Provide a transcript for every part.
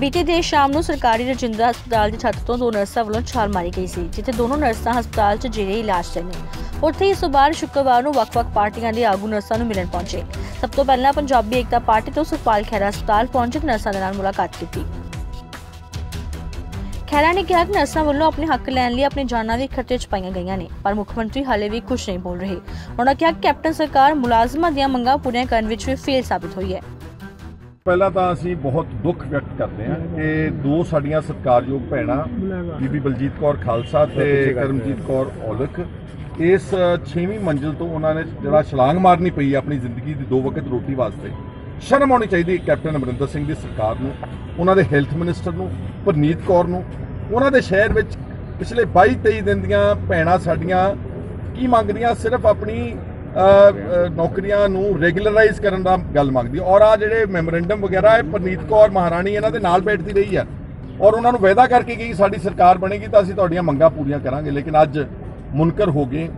ਬੀਤੀ ਦੇਰ ਸ਼ਾਮ ਨੂੰ ਸਰਕਾਰੀ ਰਜਿੰਦਰਾ ਹਸਪਤਾਲ ਦੀ ਛੱਤ ਤੋਂ ਦੋ ਨਰਸਾਂ ਵੱਲੋਂ ਛਾਲ ਮਾਰੀ ਗਈ ਸੀ, ਜਿੱਥੇ ਦੋਨੋਂ ਨਰਸਾਂ ਹਸਪਤਾਲ 'ਚ ਜੇਰੇ ਇਲਾਜ 'ਚ ਨੇ। ਉੱਥੇ ਇਸ ਤੋਂ ਸ਼ੁੱਕਰਵਾਰ ਨੂੰ ਵੱਖ-ਵੱਖ ਪਾਰਟੀਆਂ ਦੇ ਆਗੂ ਨਰਸਾਂ ਨੂੰ ਮਿਲਣ ਪਹੁੰਚੇ। ਸਭ ਤੋਂ ਪਹਿਲਾਂ ਪੰਜਾਬੀ ਏਕਤਾ ਪਾਰਟੀ ਤੋਂ ਸੁਖਪਾਲ ਖਹਿਰਾ ਹਸਪਤਾਲ ਪਹੁੰਚੇ ਤੇ ਨਰਸਾਂ ਦੇ ਨਾਲ ਮੁਲਾਕਾਤ ਕੀਤੀ। ਖਹਿਰਾ ਨੇ ਕਿਹਾ ਕਿ ਨਰਸਾਂ ਵੱਲੋਂ ਆਪਣੇ ਹੱਕ ਲੈਣ ਲਈ ਆਪਣੀ ਜਾਨਾਂ ਵੀ ਖਤਰੇ 'ਚ ਪਾਈਆਂ ਗਈਆਂ ਨੇ, ਪਰ ਮੁੱਖ ਮੰਤਰੀ ਹਾਲੇ ਵੀ ਖੁਸ਼ ਨਹੀਂ ਬੋਲ ਰਹੇ। ਉਹਨਾਂ ਕਿਹਾ ਕਿ ਕੈਪਟਨ ਸਰਕਾਰ ਮੁਲਾਜ਼ਮਾਂ ਦੀਆਂ ਮੰਗਾਂ ਪੂਰੀਆਂ ਕਰਨ ਵਿੱਚ ਵੀ ਫੇਲ ਸਾਬਿਤ ਹੋਈ ਹੈ। ਪਹਿਲਾਂ ਤਾਂ ਅਸੀਂ ਬਹੁਤ ਦੁੱਖ ਵਿਅਕਤ ਕਰਦੇ ਹਾਂ। ਕਿ ਦੋ ਸਾਡੀਆਂ ਸਤਿਕਾਰਯੋਗ ਭੈਣਾਂ ਬੀਬੀ ਬਲਜੀਤ ਕੌਰ ਖਾਲਸਾ ਤੇ ਕਰਮਜੀਤ ਕੌਰ ਔਲਖ। ਇਸ 6ਵੀਂ ਮੰਜ਼ਿਲ ਤੋਂ ਉਹਨਾਂ ਨੇ ਜਿਹੜਾ ਛਲਾਂਗ ਮਾਰਨੀ ਪਈ ਆਪਣੀ ਜ਼ਿੰਦਗੀ ਦੀ ਦੋ ਵਕਤ ਰੋਟੀ ਵਾਸਤੇ ਸ਼ਰਮ ਆਉਣੀ ਚਾਹੀਦੀ ਕੈਪਟਨ ਅਮਰਿੰਦਰ ਸਿੰਘ ਦੀ ਸਰਕਾਰ ਨੂੰ ਉਹਨਾਂ ਦੇ ਹੈਲਥ ਮਿਨਿਸਟਰ ਨੂੰ ਪਰਨੀਤ ਕੌਰ ਨੂੰ। ਉਹਨਾਂ ਦੇ ਸ਼ਹਿਰ ਵਿੱਚ ਪਿਛਲੇ 22 23 ਦਿਨ ਦੀਆਂ ਭੈਣਾਂ ਸਾਡੀਆਂ ਕੀ ਮੰਗਦੀਆਂ? ਸਿਰਫ ਆਪਣੀ ਨੌਕਰੀਆਂ ਨੂੰ ਰੈਗੂਲਰਾਈਜ਼ ਕਰਨ ਦਾ ਗੱਲ ਮੰਗਦੀ ਔਰ ਆ ਜਿਹੜੇ ਮੈਮੋਰੈਂਡਮ ਵਗੈਰਾ ਹੈ ਪਰਨੀਤ ਕੌਰ ਮਹਾਰਾਣੀ ਇਹਨਾਂ ਦੇ ਨਾਲ ਬੈਠਦੀ ਰਹੀ ਹੈ। ਔਰ ਉਹਨਾਂ ਨੂੰ ਵਾਅਦਾ ਕਰਕੇ ਗਈ ਸਾਡੀ ਸਰਕਾਰ ਬਣੇਗੀ ਤਾਂ ਅਸੀਂ ਤੁਹਾਡੀਆਂ ਮੰਗਾਂ ਪੂਰੀਆਂ ਕਰਾਂਗੇ ਲੇਕਿਨ ਅੱਜ ਮੁਨਕਰ ਹੋ ਗਏ।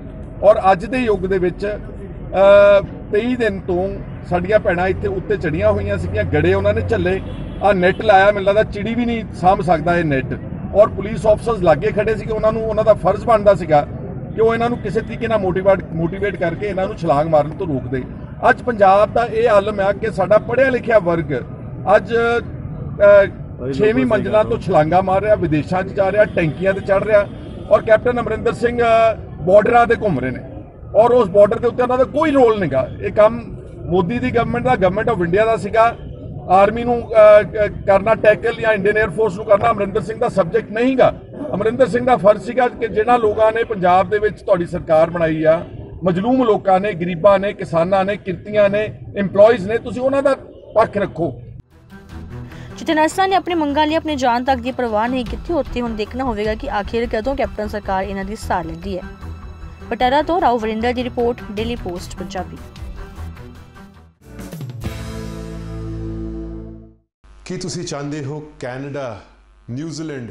ਔਰ ਅੱਜ ਦੇ ਯੁੱਗ ਦੇ ਵਿੱਚ ਅ, 23 ਦਿਨ ਤੋਂ ਸਾਡੀਆਂ ਭੈਣਾਂ ਇੱਥੇ ਉੱਤੇ ਚੜੀਆਂ ਹੋਈਆਂ ਸੀਗੀਆਂ ਗੜੇ ਉਹਨਾਂ ਨੇ ਝੱਲੇ। ਆ ਨੈਟ ਲਾਇਆ ਮੈਨੂੰ ਲੱਗਦਾ ਚਿੜੀ ਵੀ ਨਹੀਂ ਸਾਂਭ ਸਕਦਾ ਇਹ ਨੈਟ ਔਰ ਪੁਲਿਸ ਆਫਸਰਸ ਲਾਗੇ ਖੜੇ ਸੀਗੇ ਉਹਨਾਂ ਨੂੰ ਉਹਨਾਂ ਦਾ ਫਰਜ਼ ਬਣਦਾ ਸੀਗਾ ਕਿ ਉਹ ਇਹਨਾਂ ਨੂੰ ਕਿਸੇ ਤਰੀਕੇ ਨਾਲ ਮੋਟੀਵੇਟ ਮੋਟੀਵੇਟ ਕਰਕੇ ਇਹਨਾਂ ਨੂੰ ਛਲਾਂਗ ਮਾਰਨ ਤੋਂ ਰੋਕਦੇ। ਅੱਜ ਪੰਜਾਬ ਦਾ ਇਹ ਆਲਮ ਹੈ ਕਿ ਸਾਡਾ ਪੜ੍ਹਿਆ ਲਿਖਿਆ ਵਰਗ ਅੱਜ ਅ, ਛੇਵੀਂ ਮੰਜ਼ਲਾਂ ਤੋਂ ਛਲਾਂਗਾ ਮਾਰ ਰਿਹਾ ਵਿਦੇਸ਼ਾਂ 'ਚ ਜਾ ਰਿਹਾ ਟੈਂਕੀਆਂ ਤੇ ਚੜ ਰਿਹਾ ਔਰ ਕੈਪਟਨ ਅਮਰਿੰਦਰ ਸਿੰਘ ਬਾਰਡਰਾਂ ਤੇ ਘੁੰਮ ਰਹੇ ਨੇ। ਔਰ ਉਸ ਬਾਰਡਰ ਦੇ ਉੱਤੇ ਉਹਨਾਂ ਦਾ ਕੋਈ ਰੋਲ ਨਹੀਂਗਾ ਇਹ ਕੰਮ ਮੋਦੀ ਦੀ ਗਵਰਨਮੈਂਟ ਦਾ ਗਵਰਨਮੈਂਟ ਆਫ ਇੰਡੀਆ ਦਾ ਸੀਗਾ। ਆਰਮੀ ਨੂੰ ਕਰਨਾ ਟੈਕਲ ਜਾਂ ਇੰਡੀਅਨ 에ਅਰ ਫੋਰਸ ਨੂੰ ਕਰਨਾ ਅਮਰਿੰਦਰ ਸਿੰਘ ਦਾ ਸਬਜੈਕਟ ਨਹੀਂਗਾ। ਅਮਰਿੰਦਰ ਸਿੰਘ ਦਾ ਫਰਜ਼ ਸੀਗਾ ਕਿ ਜਿਹਨਾਂ ਲੋਕਾਂ ਨੇ ਪੰਜਾਬ ਦੇ ਵਿੱਚ ਤੁਹਾਡੀ ਸਰਕਾਰ ਬਣਾਈ ਆ ਮਜਲੂਮ ਲੋਕਾਂ ਨੇ ਗਰੀਬਾਂ ਨੇ ਕਿਸਾਨਾਂ ਨੇ ਕਿਰਤੀਆਂ ਨੇ EMPLOYEES ਨੇ ਤੁਸੀਂ ਉਹਨਾਂ ਦਾ ਪੱਖ ਰੱਖੋ। ਜਿੱਥੇ ਨਰਸਾਂ ਨੇ ਆਪਣੀ ਮੰਗਾਂ ਲਈ ਆਪਣੀ ਜਾਨ ਤੱਕ ਦੀ ਪਰਵਾਹ ਨਹੀਂ ਕੀਤੀ ਉੱਥੇ ਹੁਣ ਦੇਖਣਾ ਹੋਵੇਗਾ ਕਿ ਆਖਿਰ ਕਦੋਂ ਕੈਪਟਨ ਸਰਕਾਰ ਇਹਨਾਂ ਦੀ ਸਾਰ ਲੈਂਦੀ ਹੈ। ਪਟਾਰਾ ਤੋਂ ਰਾਓ ਵਰਿੰਦਰ ਦੀ ਰਿਪੋਰਟ ਡੇਲੀ ਪੋਸਟ ਪੰਜਾਬੀ। ਕੀ ਤੁਸੀਂ ਚਾਹੁੰਦੇ ਹੋ ਕੈਨੇਡਾ ਨਿਊਜ਼ੀਲੈਂਡ